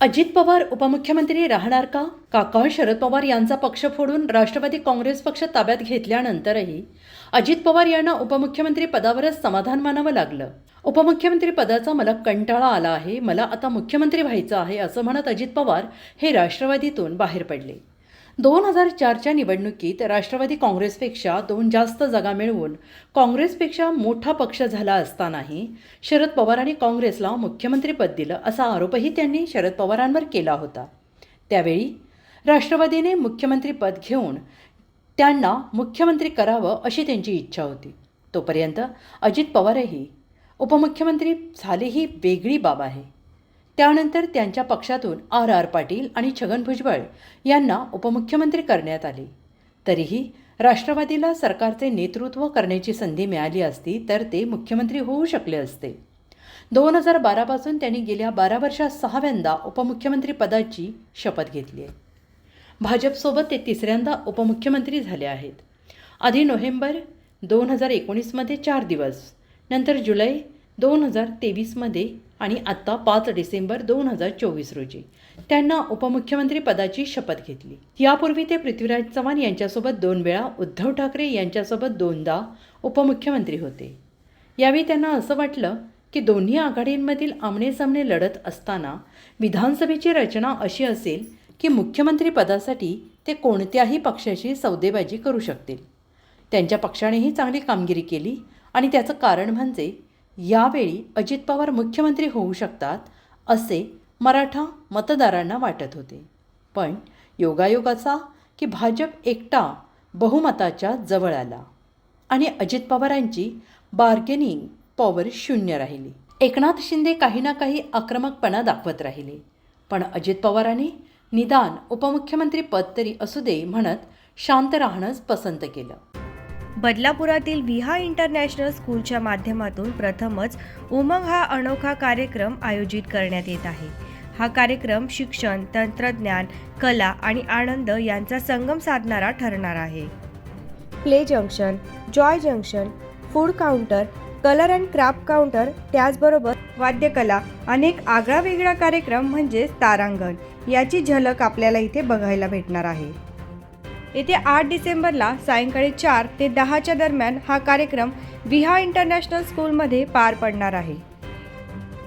अजित पवार उपमुख्यमंत्री राहणार का? काका शरद पवार यांचा पक्ष फोडून राष्ट्रवादी काँग्रेस पक्ष ताब्यात घेतल्यानंतरही अजित पवार यांना उपमुख्यमंत्री पदावरच समाधान मानावं लागलं. उपमुख्यमंत्री पदाचा मला कंटाळा आला आहे. मला आता मुख्यमंत्री व्हायचं आहे असं म्हणत अजित पवार हे राष्ट्रवादीतून बाहेर पडले. दोन हजार चारच्या निवडणुकीत राष्ट्रवादी काँग्रेसपेक्षा दोन जास्त जागा मिळवून काँग्रेसपेक्षा मोठा पक्ष झाला असतानाही शरद पवारांनी काँग्रेसला मुख्यमंत्रीपद दिलं असा आरोपही त्यांनी शरद पवारांवर केला होता. त्यावेळी राष्ट्रवादीने मुख्यमंत्रीपद घेऊन त्यांना मुख्यमंत्री करावं अशी त्यांची इच्छा होती. तोपर्यंत अजित पवारही उपमुख्यमंत्री झाले ही वेगळी बाब आहे. त्यानंतर त्यांच्या पक्षातून आर आर पाटील आणि छगन भुजबळ यांना उपमुख्यमंत्री करण्यात आले. तरीही राष्ट्रवादीला सरकारचे नेतृत्व करण्याची संधी मिळाली असती तर ते मुख्यमंत्री होऊ शकले असते. दोन हजार बारापासून त्यांनी गेल्या बारा वर्षात सहाव्यांदा उपमुख्यमंत्री पदाची शपथ घेतली आहे. भाजपसोबत ते तिसऱ्यांदा उपमुख्यमंत्री झाले आहेत. आधी नोव्हेंबर दोन हजार एकोणीसमध्ये चार दिवस नंतर जुलै दोन हजार तेवीसमध्ये आणि आत्ता पाच डिसेंबर दोन हजार चोवीस रोजी. त्यांना उपमुख्यमंत्री पदाची शपथ घेतली. यापूर्वी ते पृथ्वीराज चव्हाण यांच्यासोबत दोन वेळा उद्धव ठाकरे यांच्यासोबत दोनदा उपमुख्यमंत्री होते. यावेळी त्यांना असं वाटलं की दोन्ही आघाडींमधील आमनेसामने लढत असताना विधानसभेची रचना अशी असेल की मुख्यमंत्री पदासाठी ते कोणत्याही पक्षाशी सौदेबाजी करू शकतील. त्यांच्या पक्षानेही चांगली कामगिरी केली आणि त्याचं कारण म्हणजे यावेळी अजित पवार मुख्यमंत्री होऊ शकतात असे मराठा मतदारांना वाटत होते. पण योगायोगाचा की भाजप एकटा बहुमताच्या जवळ आला आणि अजित पवारांची बार्गेनिंग पॉवर शून्य राहिली. एकनाथ शिंदे काही ना काही आक्रमकपणा दाखवत राहिले. पण अजित पवारांनी निदान उपमुख्यमंत्री पद तरी असू दे म्हणत शांत राहणंच पसंत केलं. बदलापुरातील विहा इंटरनॅशनल स्कूलच्या माध्यमातून प्रथमच उमंग हा अनोखा कार्यक्रम आयोजित करण्यात येत आहे. हा कार्यक्रम शिक्षण तंत्रज्ञान कला आणि आनंद यांचा संगम साधणारा ठरणार आहे. Play junction joy junction food counter colour and craft counter त्याचबरोबर वाद्यकला अनेक आगळा वेगळा कार्यक्रम म्हणजेच तारांगण याची झलक आपल्याला इथे बघायला भेटणार आहे. येत्या आठ डिसेंबरला सायंकाळी चार ते दहाच्या दरम्यान हा कार्यक्रम विहा इंटरनॅशनल स्कूलमध्ये पार पडणार आहे.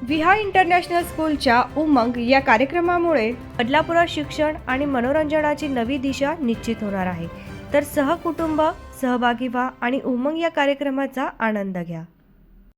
विहा इंटरनॅशनल स्कूलच्या उमंग या कार्यक्रमामुळे बदलापुरात शिक्षण आणि मनोरंजनाची नवी दिशा निश्चित होणार आहे. तर सहकुटुंब सहभागी व्हा आणि उमंग या कार्यक्रमाचा आनंद घ्या.